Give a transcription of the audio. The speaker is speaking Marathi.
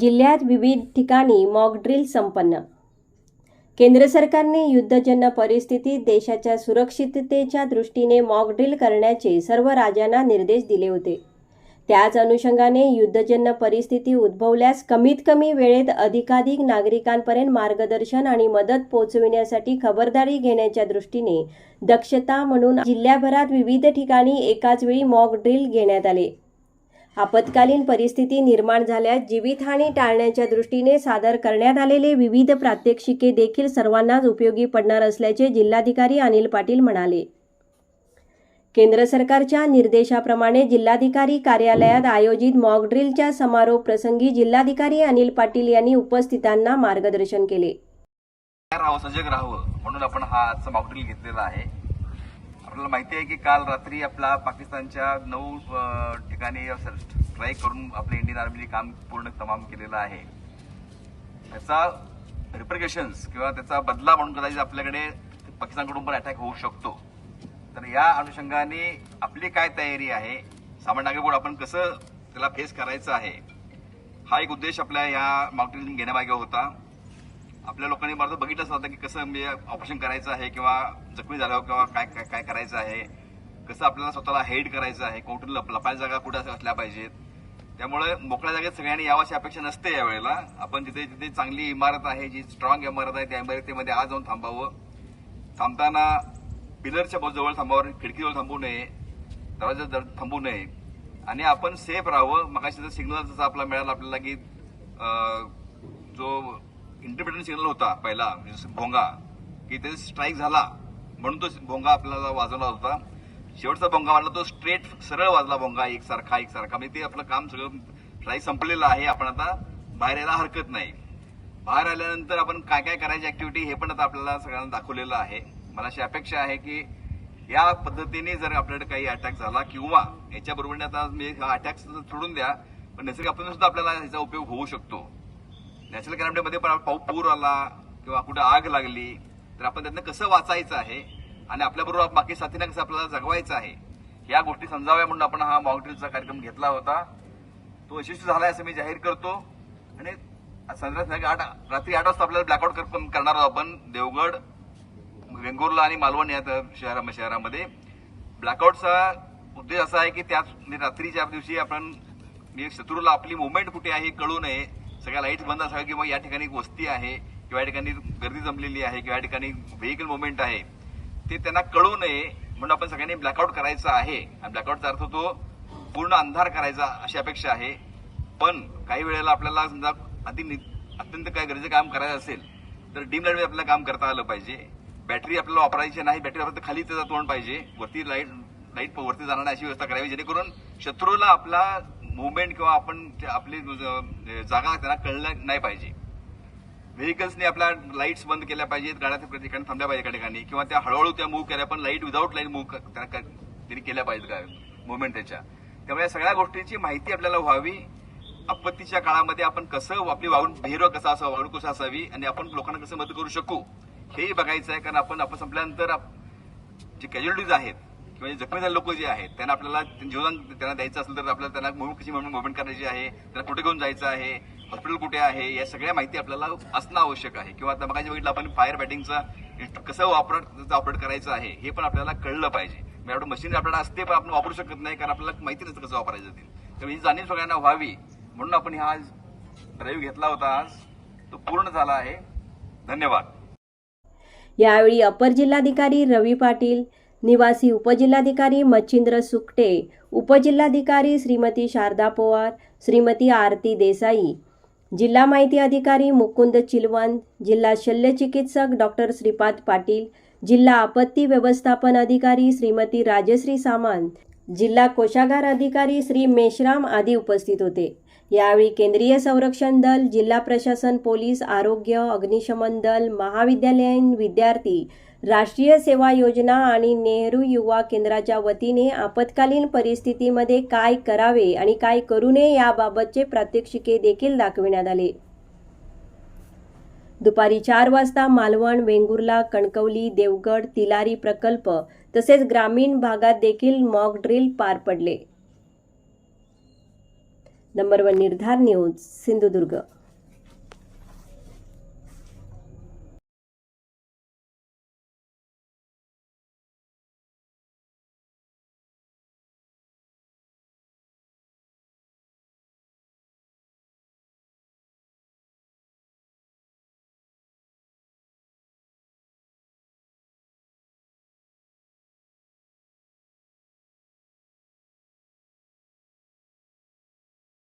जिल्ह्यात विविध ठिकाणी मॉकड्रिल संपन्न. केंद्र सरकारने युद्धजन्य परिस्थितीत देशाच्या सुरक्षिततेच्या दृष्टीने मॉक ड्रिल करण्याचे सर्व राज्यांना निर्देश दिले होते. त्याच अनुषंगाने युद्धजन्य परिस्थिती उद्भवल्यास कमीत कमी वेळेत अधिकाधिक नागरिकांपर्यंत मार्गदर्शन आणि मदत पोहोचविण्यासाठी खबरदारी घेण्याच्या दृष्टीने दक्षता म्हणून जिल्ह्याभरात विविध ठिकाणी एकाच वेळी मॉक ड्रिल घेण्यात आले. आपत्कालीन परिस्थिती निर्माण झाल्यास जीवितहानी टाळण्याच्या दृष्टीने सादर करण्यात आलेले विविध प्रात्यक्षिके देखील सर्वांनाच उपयोगी पडणार असल्याचे जिल्हाधिकारी अनिल पाटील म्हणाले. केंद्र सरकारच्या निर्देशाप्रमाणे जिल्हाधिकारी कार्यालयात आयोजित मॉकड्रिलच्या समारोप प्रसंगी जिल्हाधिकारी अनिल पाटील यांनी उपस्थितांना मार्गदर्शन केले. राहावं सजग राहावं म्हणून आपण हा आजचा मॉकड्रिल घेतलेला आहे. आपल्याला माहिती आहे की काल रात्री आपला पाकिस्तानच्या नऊ ठिकाणी स्ट्राईक करून आपल्या इंडियन आर्मीने काम पूर्ण तमाम केलेलं आहे. त्याचा रिप्रिकेशन्स किंवा त्याचा बदला म्हणून कदाचित आपल्याकडे पाकिस्तानकडून पण अटॅक होऊ शकतो. तर या अनुषंगाने आपली काय तयारी आहे? सामान्य नागरिक आपण कसं त्याला फेस करायचं आहे? हा एक उद्देश आपल्या या मॉकड्रिल घेण्यामागे होता. आपल्या लोकांनी मला बघितलंच होतं की कसं म्हणजे ऑपरेशन करायचं आहे किंवा जखमी झाल्यावर किंवा काय काय काय करायचं आहे कसं आपल्याला स्वतःला हेड करायचं आहे कोठून लप जागा कुठं असल्या पाहिजेत. त्यामुळे मोकळ्या जागेत सगळ्यांनी यावं अपेक्षा नसते यावेळेला. आपण जिथे जिथे चांगली इमारत आहे जी स्ट्रॉंग इमारत आहे त्या इमारतीमध्ये आज जाऊन थांबावं. थांबताना पिलरच्या जवळ थांबावं खिडकीजवळ थांबू नये दरवाजा जवळ थांबू नये. आणि आपण सेफ राहावं. मगाशी सिग्नल जसं आपला मिळाला आपल्याला की जो इंटरप्रिटेशन सिग्नल होता पहिला म्हणजे भोंगा की त्याचा स्ट्राईक झाला म्हणून तो भोंगा आपल्याला वाजवला होता. शेवटचा भोंगा वाजला तो स्ट्रेट सरळ वाजला भोंगा एकसारखा एकसारखा. म्हणजे ते आपलं काम सगळं स्ट्राईक संपलेलं आहे आपण आता बाहेर यायला हरकत नाही. बाहेर आल्यानंतर आपण काय काय करायची ऍक्टिव्हिटी हे पण आता आपल्याला सगळ्यांना दाखवलेलं आहे. मला अशी अपेक्षा आहे की या पद्धतीने जर आपल्याकडे काही अटॅक झाला किंवा याच्या बरोबरीने आता मी हा अटॅक सोडून द्या पण नैसर्गिक आपण सुद्धा आपल्याला याचा उपयोग होऊ शकतो. नॅचरल कॅलेमिटीमध्ये पण पाऊ पूर आला किंवा कुठं आग लागली तर आपण त्यातनं कसं वाचायचं आहे? आणि आपल्याबरोबर बाकी साथींना कसं आपल्याला जगवायचं आहे? या गोष्टी समजाव्या म्हणून आपण हा मॉकड्रिलचा कार्यक्रम घेतला होता. तो यशस्वी झालाय असं मी जाहीर करतो. आणि संध्याकाळी आठ रात्री आठ वाजता आपल्याला ब्लॅकआउट करणार आहोत आपण देवगड वेंगुर्ला आणि मालवण या शहरा शहरामध्ये. ब्लॅकआउटचा उद्देश असा आहे की त्याच रात्रीच्या दिवशी आपण शत्रूला आपली मुवमेंट कुठे आहे कळू नये. सगळ्या लाईट्स बंद असाव्या किंवा या ठिकाणी वस्ती आहे किंवा या ठिकाणी गर्दी जमलेली आहे किंवा या ठिकाणी व्हेकल मुवमेंट आहे ते त्यांना कळू नये म्हणून आपण सगळ्यांनी ब्लॅकआउट करायचा आहे. आणि ब्लॅकआउटचा अर्थ तो पूर्ण अंधार करायचा अशी अपेक्षा आहे. पण काही वेळेला आपल्याला समजा अति नि- अत्यंत काय गरजेचं काम करायचं असेल तर डीम लाईटमध्ये आपल्याला काम करता आलं पाहिजे. बॅटरी आपल्याला वापरायची नाही बॅटरी फक्त खाली त्याचा तोंड पाहिजे. वरती लाइट लाइट वरती जाणार नाही अशी व्यवस्था करावी जेणेकरून शत्रूला आपला मुवमेंट किंवा आपण ते आपली जागा त्यांना कळलं नाही पाहिजे. व्हेकल्सनी आपल्या लाईट्स बंद केल्या पाहिजेत गाड्या त्या ठिकाणी थांबल्या पाहिजे एका ठिकाणी किंवा त्या हळूहळू त्या मूव्ह केल्या पण लाइट विदाऊट लाइट मूव्ह त्यांनी केल्या पाहिजेत काय मुवमेंट त्याच्या. त्यामुळे या सगळ्या गोष्टींची माहिती आपल्याला व्हावी. आपत्तीच्या काळामध्ये आपण कसं आपली वागून बिहेवियर कसा असावं वागणूक कसं असावी आणि आपण लोकांना कसं मदत करू शकू हेही बघायचं आहे कारण आपण आपण संपल्यानंतर आप- जे कॅज्युअलिटीज आहेत किंवा जखमी लोक जे आहेत त्यांना आपल्याला जीवन त्यांना द्यायचं असेल तर आपल्याला त्यांना मूव्ह कशी म्हणून मुवमेंट करायची आहे त्यांना कुठे घेऊन जायचं आहे हॉस्पिटल कुठे आहे या सगळ्या माहिती आपल्याला असणं आवश्यक आहे. किंवा आता बघायचं बघितलं आपण फायर फायटिंगचं कसं वापर ऑपरेट करायचं आहे हे पण आपल्याला कळलं पाहिजे. म्हणजे आपलं मशीन आपल्याला असते पण आपण वापरू शकत नाही कारण आपल्याला माहिती नसतं कसं वापरायचं ते. तर ही जाणीव सगळ्यांना व्हावी. म्हणून आपण हा ड्राईव्ह घेतला होता आज. तो पूर्ण झाला आहे. धन्यवाद. यावेळी अपर जिल्हाधिकारी रवी पाटील निवासी उपजिल्हाधिकारी मच्छिंद्र सुकटे उपजिल्हाधिकारी श्रीमती शारदा पवार श्रीमती आरती देसाई जिल्हा माहिती अधिकारी मुकुंद चिलवंत जिल्हा शल्यचिकित्सक डॉक्टर श्रीपाद पाटील जिल्हा आपत्ती व्यवस्थापन अधिकारी श्रीमती राजश्री सामंत जिल्हा कोषागार अधिकारी श्री मेश्राम आदी उपस्थित होते. यावेळी केंद्रीय संरक्षण दल जिल्हा प्रशासन पोलीस आरोग्य अग्निशमन दल महाविद्यालयीन विद्यार्थी राष्ट्रीय सेवा योजना आणि नेहरू युवा केंद्राच्या वतीने आपत्कालीन परिस्थितीमध्ये काय करावे आणि काय करू नये याबाबतचे प्रात्यक्षिके देखील दाखविण्यात आले. दुपारी चार वाजता मालवण वेंगुर्ला कणकवली देवगड तिलारी प्रकल्प तसेच ग्रामीण भागात देखील मॉक ड्रिल पार पडले. Number one Nirdhar news Sindhudurg.